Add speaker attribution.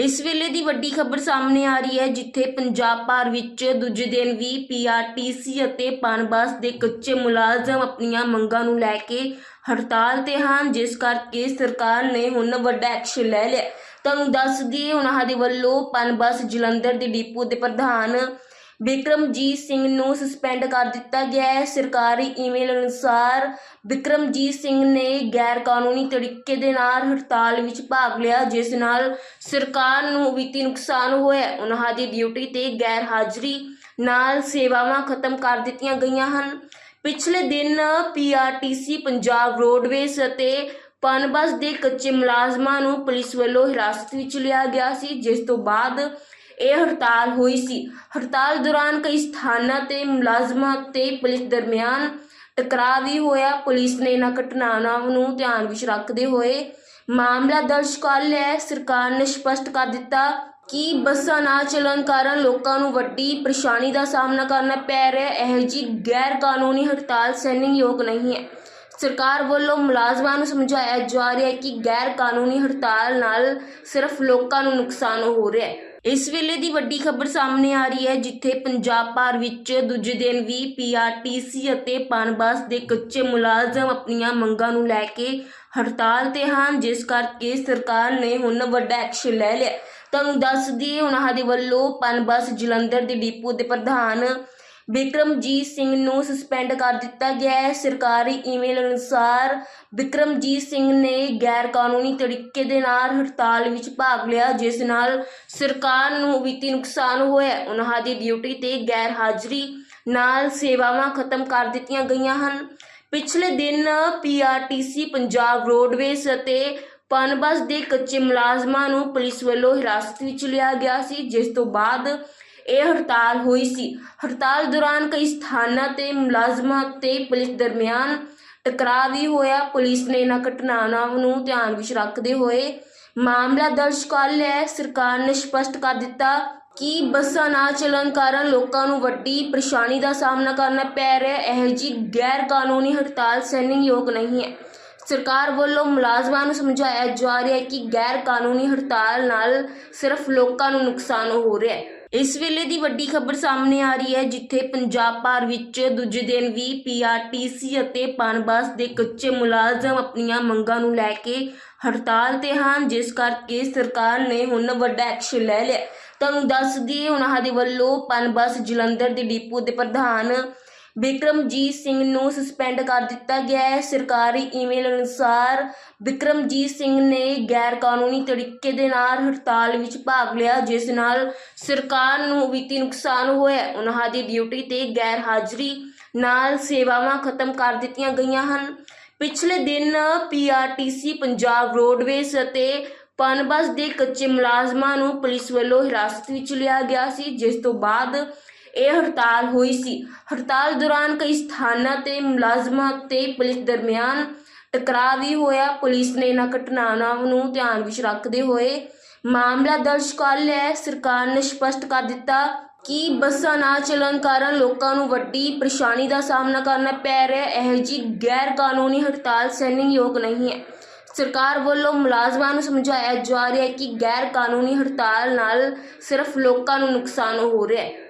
Speaker 1: ਇਸ ਵੇਲੇ ਦੀ ਵੱਡੀ ਖਬਰ ਸਾਹਮਣੇ ਆ ਰਹੀ ਹੈ, ਜਿੱਥੇ ਪੰਜਾਬ ਭਰ ਵਿੱਚ ਦੂਜੇ ਦਿਨ ਵੀ ਪੀਆਰਟੀਸੀ ਅਤੇ ਪਨਬਸ ਦੇ ਕੱਚੇ ਮੁਲਾਜ਼ਮ ਆਪਣੀਆਂ ਮੰਗਾਂ ਨੂੰ ਲੈ ਕੇ ਹੜਤਾਲ ਤੇ ਹਨ, ਜਿਸ ਕਰਕੇ ਸਰਕਾਰ ਨੇ ਹੁਣ ਵੱਡਾ ਐਕਸ਼ਨ ਲੈ ਲਿਆ। ਤੁਹਾਨੂੰ ਦੱਸ ਦਈਏ, ਉਹਨਾਂ ਦੇ ਵੱਲੋਂ ਪਨਬਸ ਜਲੰਧਰ ਦੇ ਡਿਪੂ ਦੇ ਪ੍ਰਧਾਨ ਬਿਕਰਮਜੀਤ ਸਿੰਘ ਨੂੰ ਸਸਪੈਂਡ ਕਰ ਦਿੱਤਾ ਗਿਆ ਹੈ। ਸਰਕਾਰੀ ਈਮੇਲ ਅਨੁਸਾਰ ਬਿਕਰਮਜੀਤ ਸਿੰਘ ਨੇ ਗੈਰ ਕਾਨੂੰਨੀ ਤਰੀਕੇ ਦੇ ਨਾਲ ਹੜਤਾਲ ਵਿੱਚ ਭਾਗ ਲਿਆ, ਜਿਸ ਨਾਲ ਸਰਕਾਰ ਨੂੰ ਵਿੱਤੀ ਨੁਕਸਾਨ ਹੋਇਆ ਉਹਨਾਂ ਦੀ ਡਿਊਟੀ ਤੇ ਗੈਰ ਹਾਜ਼ਰੀ ਨਾਲ ਸੇਵਾਵਾਂ ਖਤਮ ਕਰ ਦਿੱਤੀਆਂ ਗਈਆਂ ਹਨ। ਪਿਛਲੇ ਦਿਨ ਪੀਆਰਟੀਸੀ ਪੰਜਾਬ ਰੋਡਵੇਜ਼ ਅਤੇ ਪਨਬਸ ਦੇ ਕੱਚੇ ਮੁਲਾਜ਼ਮਾਂ ਨੂੰ ਪੁਲਿਸ ਵੱਲੋਂ ਹਿਰਾਸਤ ਵਿੱਚ ਲਿਆ ਗਿਆ ਸੀ, ਜਿਸ ਤੋਂ ਬਾਅਦ ਇਹ ਹੜਤਾਲ ਹੋਈ ਸੀ। ਹੜਤਾਲ ਦੌਰਾਨ ਕਈ ਸਥਾਨਾਂ ਤੇ ਮੁਲਾਜ਼ਮਾਂ ਤੇ ਪੁਲਿਸ ਦਰਮਿਆਨ ਟਕਰਾਅ ਵੀ ਹੋਇਆ। ਪੁਲਿਸ ਨੇ ਇਹਨਾਂ ਘਟਨਾਵਾਂ ਨੂੰ ਧਿਆਨ ਵਿੱਚ ਰੱਖਦੇ ਹੋਏ ਮਾਮਲਾ ਦਰਜ ਕਰ ਲਿਆ। ਸਰਕਾਰ ਨੇ ਸਪਸ਼ਟ ਕਰ ਦਿੱਤਾ ਕਿ ਬੱਸਾਂ ਨਾ ਚੱਲਣ ਕਾਰਨ ਲੋਕਾਂ ਨੂੰ ਵੱਡੀ ਪਰੇਸ਼ਾਨੀ ਦਾ ਸਾਹਮਣਾ ਕਰਨਾ ਪੈ ਰਿਹਾ ਹੈ। ਇਹ ਜੀ ਗੈਰ ਕਾਨੂੰਨੀ ਹੜਤਾਲ ਸਹਿਣਯੋਗ ਨਹੀਂ ਹੈ। ਸਰਕਾਰ ਵੱਲੋਂ ਮੁਲਾਜ਼ਮਾਂ ਨੂੰ ਸਮਝਾਇਆ ਜਾ ਰਿਹਾ ਹੈ ਕਿ ਗੈਰ ਕਾਨੂੰਨੀ ਹੜਤਾਲ ਨਾਲ ਸਿਰਫ ਲੋਕਾਂ ਨੂੰ ਨੁਕਸਾਨ ਹੋ ਰਿਹਾ ਹੈ। ਇਸ ਵੇਲੇ ਦੀ ਵੱਡੀ ਖਬਰ ਸਾਹਮਣੇ ਆ ਰਹੀ ਹੈ, ਜਿੱਥੇ ਪੰਜਾਬ ਭਰ ਵਿੱਚ ਦੂਜੇ ਦਿਨ ਵੀ ਪੀਆਰਟੀਸੀ ਅਤੇ ਪਨਬਸ ਦੇ ਕੱਚੇ ਮੁਲਾਜ਼ਮ ਆਪਣੀਆਂ ਮੰਗਾਂ ਨੂੰ ਲੈ ਕੇ ਹੜਤਾਲ ਤੇ ਹਨ, ਜਿਸ ਕਰਕੇ ਸਰਕਾਰ ਨੇ ਹੁਣ ਵੱਡਾ ਐਕਸ਼ਨ ਲੈ ਲਿਆ। ਤੁਹਾਨੂੰ ਦੱਸ ਦਈਏ ਉਹਨਾਂ ਦੇ ਵੱਲੋਂ ਪਨਬਸ ਜਲੰਧਰ ਦੇ ਡਿਪੂ ਦੇ ਪ੍ਰਧਾਨ ਬਿਕਰਮਜੀਤ ਸਿੰਘ ਨੂੰ ਸਸਪੈਂਡ ਕਰ ਦਿੱਤਾ ਗਿਆ ਹੈ। ਸਰਕਾਰੀ ਈਮੇਲ ਅਨੁਸਾਰ ਬਿਕਰਮਜੀਤ ਸਿੰਘ ਨੇ ਗੈਰ ਕਾਨੂੰਨੀ ਤਰੀਕੇ ਦੇ ਨਾਲ ਹੜਤਾਲ ਵਿੱਚ ਭਾਗ ਲਿਆ, ਜਿਸ ਨਾਲ ਸਰਕਾਰ ਨੂੰ ਵਿੱਤੀ ਨੁਕਸਾਨ ਹੋਇਆ ਉਹਨਾਂ ਦੀ ਡਿਊਟੀ ਤੇ ਗੈਰ ਹਾਜ਼ਰੀ ਨਾਲ ਸੇਵਾਵਾਂ ਖਤਮ ਕਰ ਦਿੱਤੀਆਂ ਗਈਆਂ ਹਨ। ਪਿਛਲੇ ਦਿਨ ਪੀਆਰਟੀਸੀ ਪੰਜਾਬ ਰੋਡਵੇਜ਼ ਅਤੇ ਪਨਬਸ ਦੇ ਕੱਚੇ ਮੁਲਾਜ਼ਮਾਂ ਨੂੰ ਪੁਲਿਸ ਵੱਲੋਂ ਹਿਰਾਸਤ ਵਿੱਚ ਲਿਆ ਗਿਆ ਸੀ, ਜਿਸ ਤੋਂ ਬਾਅਦ ਇਹ ਹੜਤਾਲ ਹੋਈ ਸੀ। ਹੜਤਾਲ ਦੌਰਾਨ ਕਈ ਸਥਾਨਾਂ ਤੇ ਮੁਲਾਜ਼ਮਾਂ ਤੇ ਪੁਲਿਸ ਦਰਮਿਆਨ ਟਕਰਾਅ ਵੀ ਹੋਇਆ। ਪੁਲਿਸ ਨੇ ਇਹਨਾਂ ਘਟਨਾਵਾਂ ਨੂੰ ਧਿਆਨ ਵਿੱਚ ਰੱਖਦੇ ਹੋਏ ਮਾਮਲਾ ਦਰਜ ਕਰ ਲਿਆ। ਸਰਕਾਰ ਨੇ ਸਪਸ਼ਟ ਕਰ ਦਿੱਤਾ ਕਿ ਬੱਸਾਂ ਨਾ ਚੱਲਣ ਕਾਰਨ ਲੋਕਾਂ ਨੂੰ ਵੱਡੀ ਪਰੇਸ਼ਾਨੀ ਦਾ ਸਾਹਮਣਾ ਕਰਨਾ ਪੈ ਰਿਹਾ। ਹੈ ਇਹ ਜੀ ਗੈਰ ਕਾਨੂੰਨੀ ਹੜਤਾਲ ਸਹਿਣਯੋਗ ਨਹੀਂ ਹੈ। ਸਰਕਾਰ ਵੱਲੋਂ ਮੁਲਾਜ਼ਮਾਂ ਨੂੰ ਸਮਝਾਇਆ ਜਾ ਰਿਹਾ ਹੈ ਕਿ ਗੈਰ ਕਾਨੂੰਨੀ ਹੜਤਾਲ ਨਾਲ ਸਿਰਫ ਲੋਕਾਂ ਨੂੰ ਨੁਕਸਾਨ ਹੋ ਰਿਹਾ ਹੈ। ਇਸ ਵੇਲੇ ਦੀ ਵੱਡੀ ਖਬਰ ਸਾਹਮਣੇ ਆ ਰਹੀ ਹੈ, ਜਿੱਥੇ ਪੰਜਾਬ ਭਰ ਵਿੱਚ ਦੂਜੇ ਦਿਨ ਵੀ ਪੀਆਰਟੀਸੀ ਅਤੇ ਪਨਬਸ ਦੇ ਕੱਚੇ ਮੁਲਾਜ਼ਮ ਆਪਣੀਆਂ ਮੰਗਾਂ ਨੂੰ ਲੈ ਕੇ ਹੜਤਾਲ ਤੇ ਹਨ, ਜਿਸ ਕਰਕੇ ਸਰਕਾਰ ਨੇ ਹੁਣ ਵੱਡਾ ਐਕਸ਼ਨ ਲੈ ਲਿਆ। ਤੁਹਾਨੂੰ ਦੱਸ ਦਈਏ ਉਹਨਾਂ ਦੇ ਵੱਲੋਂ ਪਨਬਸ ਜਲੰਧਰ ਦੇ ਡਿਪੂ ਦੇ ਪ੍ਰਧਾਨ ਬਿਕਰਮਜੀਤ ਸਿੰਘ ਨੂੰ ਸਸਪੈਂਡ ਕਰ ਦਿੱਤਾ ਗਿਆ ਹੈ। ਸਰਕਾਰੀ ਈਮੇਲ ਅਨੁਸਾਰ ਬਿਕਰਮਜੀਤ ਸਿੰਘ ਨੇ ਗੈਰ ਕਾਨੂੰਨੀ ਤਰੀਕੇ ਦੇ ਨਾਲ ਹੜਤਾਲ ਵਿੱਚ ਭਾਗ ਲਿਆ, ਜਿਸ ਨਾਲ ਸਰਕਾਰ ਨੂੰ ਵਿੱਤੀ ਨੁਕਸਾਨ ਹੋਇਆ। ਉਹਨਾਂ ਦੀ ਡਿਊਟੀ ਤੇ ਗੈਰ ਹਾਜ਼ਰੀ ਨਾਲ ਸੇਵਾਵਾਂ ਖਤਮ ਕਰ ਦਿੱਤੀਆਂ ਗਈਆਂ ਹਨ। ਪਿਛਲੇ ਦਿਨ ਪੀਆਰਟੀਸੀ ਪੰਜਾਬ ਰੋਡਵੇਜ਼ ਅਤੇ ਪਨਬਸ ਦੇ ਕੱਚੇ ਮੁਲਾਜ਼ਮਾਂ ਨੂੰ ਪੁਲਿਸ ਵੱਲੋਂ ਹਿਰਾਸਤ ਵਿੱਚ ਲਿਆ ਗਿਆ ਸੀ, ਜਿਸ ਤੋਂ ਬਾਅਦ ਇਹ ਹੜਤਾਲ ਹੋਈ ਸੀ। ਹੜਤਾਲ ਦੌਰਾਨ ਕਈ ਸਥਾਨਾਂ ਤੇ ਮੁਲਾਜ਼ਮਾਂ ਤੇ ਪੁਲਿਸ ਦਰਮਿਆਨ ਟਕਰਾਅ ਵੀ ਹੋਇਆ। ਪੁਲਿਸ ਨੇ ਇਹਨਾਂ ਘਟਨਾਵਾਂ ਨੂੰ ਧਿਆਨ ਵਿੱਚ ਰੱਖਦੇ ਹੋਏ ਮਾਮਲਾ ਦਰਜ ਕਰ ਲਿਆ। ਸਰਕਾਰ ਨੇ ਸਪਸ਼ਟ ਕਰ ਦਿੱਤਾ ਕਿ ਬੱਸਾਂ ਨਾ ਚੱਲਣ ਕਾਰਨ ਲੋਕਾਂ ਨੂੰ ਵੱਡੀ ਪਰੇਸ਼ਾਨੀ ਦਾ ਸਾਹਮਣਾ ਕਰਨਾ ਪੈ ਰਿਹਾ। ਹੈ ਇਹ ਜੀ ਗੈਰ ਕਾਨੂੰਨੀ ਹੜਤਾਲ ਸਹਿਣਯੋਗ ਨਹੀਂ ਹੈ। ਸਰਕਾਰ ਵੱਲੋਂ ਮੁਲਾਜ਼ਮਾਂ ਨੂੰ ਸਮਝਾਇਆ ਜਾ ਰਿਹਾ ਹੈ ਕਿ ਗੈਰ ਕਾਨੂੰਨੀ ਹੜਤਾਲ ਨਾਲ ਸਿਰਫ ਲੋਕਾਂ ਨੂੰ ਨੁਕਸਾਨ ਹੋ ਰਿਹਾ ਹੈ।